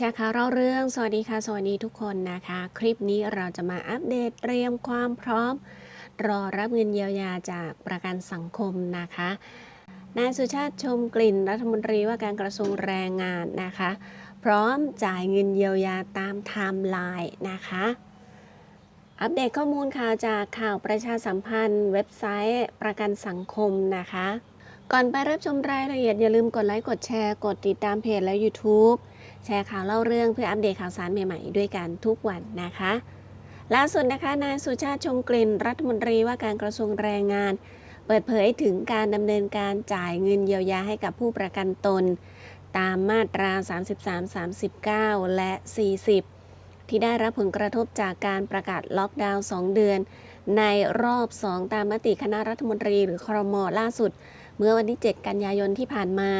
แชร์ข่าวเล่าเรื่อง สวัสดีค่ะ สวัสดีทุกคนนะคะ คลิปนี้เราจะมาอัปเดตเตรียมความพร้อม รอรับเงินเยียวยาจากประกันสังคมนะคะ นายสุชาติชมกลิ่นรัฐมนตรีว่าการกระทรวงแรงงานนะคะ พร้อมจ่ายเงินเยียวยาตามไทม์ไลน์นะคะ อัปเดตข้อมูลข่าวจากข่าวประชาสัมพันธ์ เว็บไซต์ประกันสังคมนะคะ ก่อนไปรับชมรายละเอียดอย่าลืมกดไลค์กดแชร์ กดติดตามเพจและ YouTube แชร์ข่าวเล่าเรื่องเพื่ออัปเดตข่าวสารใหม่ๆ ด้วยกันทุกวันนะคะล่าสุดนะคะนายสุชาติชมกลิ่นรัฐมนตรีว่าการกระทรวงแรงงาน เปิดเผยถึงการดำเนินการจ่ายเงินเยียวยาให้กับผู้ประกันตน ตามมาตรา 33 39 และ 40 ที่ได้รับผลกระทบจากการประกาศล็อกดาวน์ 2 เดือน ในรอบ 2 ตามมติคณะรัฐมนตรีหรือครมล่าสุด เมื่อวันที่ 7 กันยายนที่ผ่านมา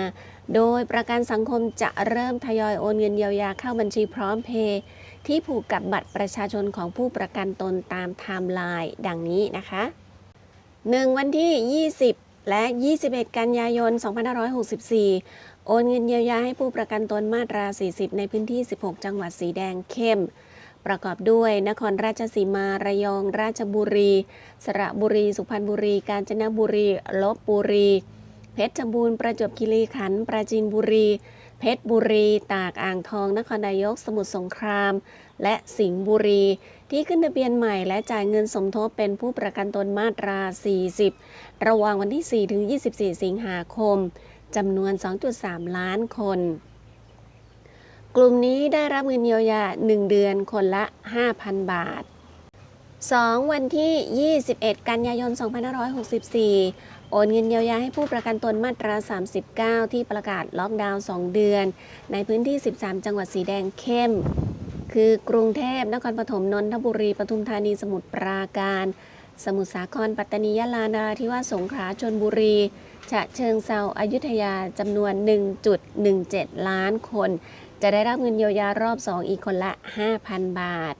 โดยประกันสังคมจะเริ่มทยอยโอนเงินเยียวยาเข้าบัญชีพร้อมเพย์ที่ผูกกับบัตรประชาชนของผู้ประกันตนตามไทม์ไลน์ดังนี้นะคะ 1. วันที่ 20 และ 21 กันยายน 2564 โอนเงินเยียวยาให้ผู้ประกันตนมาตรา 40 ในพื้นที่ 16 จังหวัดสีแดงเข้ม ประกอบด้วยนครราชสีมา ระยอง ราชบุรี สระบุรี สุพรรณบุรี กาญจนบุรี ลบบุรี เพชรบูรณ์ ประจวบคีรีขันธ์ ปราจีนบุรี เพชรบุรี ตาก อ่างทอง นครนายก สมุทรสงคราม และสิงห์บุรี ที่ขึ้นทะเบียนใหม่และจ่ายเงินสมทบเป็นผู้ประกันตนมาตรา 40 ระหว่างวันที่ 4 ถึง 24 สิงหาคม จำนวน 2.3 ล้านคน ลุ่มนี้ได้รับเงินเยียวยา 1 เดือนคนละ 5,000 บาท 2. วันที่ 21 กันยายน 2564 โอนเงินเยียวยาให้ผู้ประกันตนมาตรา 39 ที่ประกาศล็อกดาวน์ 2 เดือน ในพื้นที่ 13 จังหวัดสีแดงเข้ม คือกรุงเทพ นครปฐม นนทบุรี ปทุมธานี สมุทรปราการ สมุทรสาคร ปัตตานี ยะลานราธิวาส สงขลา ชนบุรี ฉะเชิงเซาอยุธยา จำนวน 1.17 ล้านคน จะได้รับเงินเยียวยารอบ 2 อีกคนละ 5,000 บาท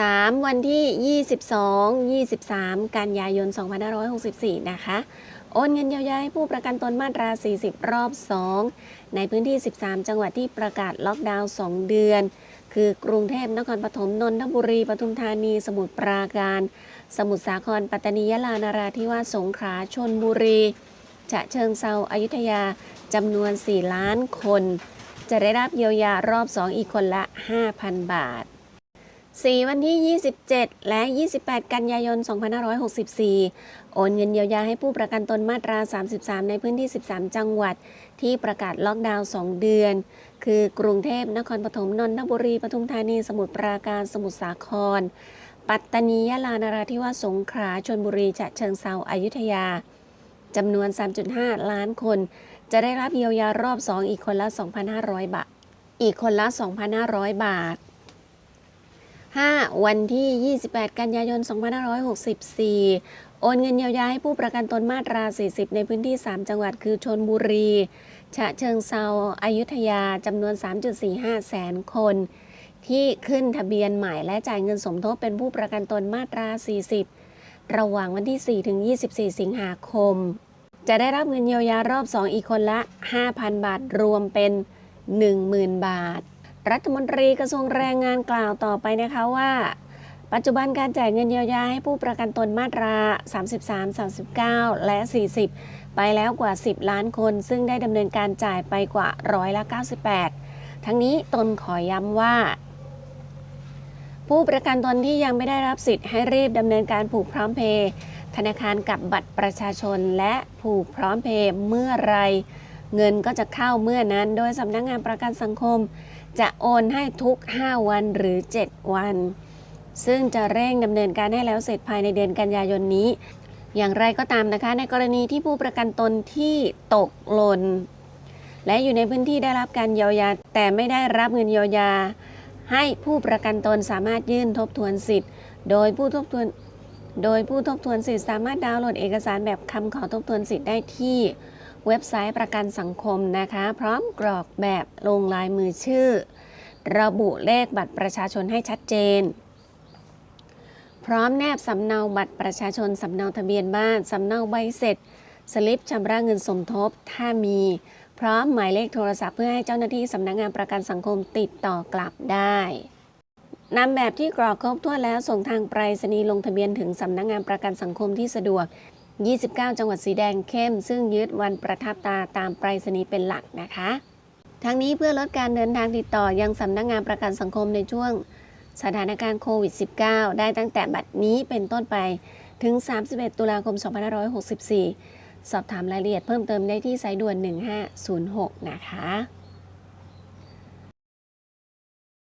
3. วันที่ 22 23 กันยายน 2564 นะคะ โอนเงินเยียวยาให้ผู้ประกันตนมาตรา 40 รอบ 2 ในพื้นที่ 13 จังหวัดที่ประกาศล็อกดาวน์ 2 เดือน คือกรุงเทพนครปฐมนนทบุรีปทุมธานี สมุทรปราการ สมุทรสาคร ปัตตานียะลานาราธิวาสสงขลาชนบุรี ฉะเชิงเซาอายุธยาจำนวน 4 ล้านคน จะได้รับเยียวยารอบ 2 อีกคนละ 5,000 บาท 4 วันที่ 27 และ 28 กันยายน 2564 โอนเงินเยียวยาให้ผู้ประกันตนมาตรา 33 ในพื้นที่ 13 จังหวัด ที่ประกาศล็อกดาวน์ 2 เดือน คือกรุงเทพ นครปฐม นนทบุรี ปทุมธานี สมุทรปราการ สมุทรสาคร ปัตตานี ยะลา นราธิวาส สงขลา ชลบุรี ฉะเชิงเซาอายุธยา จำนวน 3.5 ล้านคน จะได้รับเยียวยารอบ 2 อีกคนละ 2,500 บาท อีกคนละ 2,500 บาท 5. วันที่ 28 กันยายน 2564 โอนเงินเยียวยาให้ผู้ประกันตนมาตรา 40 ในพื้นที่ 3 จังหวัดคือชนบุรี ฉะเชิงเซาอายุทยาจำนวน 3.45 แสนคน ที่ขึ้นทะเบียนใหม่และจ่ายเงินสมทบเป็นผู้ประกันตนมาตรา 40 ระหว่างวันที่ 4 ถึง 24 สิงหาคม จะได้รับเงินเยียวยารอบ 2 อีกคนละ 5,000 บาท รวมเป็น 10,000 บาท รัฐมนตรีกระทรวงแรงงานกล่าวต่อไปนะคะว่า ปัจจุบันการจ่ายเงินเยียวยาให้ผู้ประกันตนมาตรา 33 39 และ 40 ไปแล้วกว่า 10 ล้านคน ซึ่งได้ดำเนินการจ่ายไปกว่าร้อยละ 98 ทั้งนี้ตนขอย้ำว่า ผู้ประกันตนที่ยังไม่ได้รับสิทธิ์ให้รีบดำเนินการผูกพร้อมเพย์ธนาคารกับบัตรประชาชนและผูกพร้อมเพย์เมื่อไร เงินก็จะเข้าเมื่อนั้น โดยสำนักงงานประกันสังคม จะโอนให้ทุก 5 วันหรือ 7 วัน ซึ่งจะเร่งดำเนินการให้แล้วเสร็จภายในเดือนกันยายนนี้ อย่างไรก็ตามนะคะ ในกรณีที่ผู้ประกันตนที่ตกหล่นและอยู่ในพื้นที่ได้รับการเยียวยาแต่ไม่ได้รับเงินเยียวยา ให้ผู้ประกันตนสามารถยื่นทบทวนสิทธิ์ โดยผู้ทบทวนโดยผู้ทบทวนสิทธิ์สามารถดาวน์โหลดเอกสารแบบคำขอทบทวนสิทธิ์ได้ที่เว็บไซต์ประกันสังคมนะคะ พร้อมกรอกแบบลงลายมือชื่อ ระบุเลขบัตรประชาชนให้ชัดเจน พร้อมแนบสำเนาบัตรประชาชนสำเนาทะเบียนบ้านสำเนาใบเสร็จ สลิปชำระเงินสมทบ ถ้ามี พร้อมหมายเลขโทรศัพท์เพื่อให้เจ้าหน้าที่สำนักงานประกันสังคมติดต่อกลับได้นำแบบที่กรอกครบถ้วนแล้วส่งทางไปรษณีย์ลงทะเบียนถึงสำนักงานประกันสังคมที่สะดวก 29 จังหวัดสีแดงเข้ม ซึ่งยึดวันประทับตาตามไปรษณีย์เป็นหลักนะคะทั้งนี้เพื่อลดการเดินทางติดต่อยังสำนักงานประกันสังคมในช่วงสถานการณ์โควิด -19 ได้ตั้งแต่บัดนี้เป็นต้นไปถึง 31 ตุลาคม 2564 สอบถามรายละเอียดเพิ่มเติมได้ที่สายด่วน 1506 นะคะ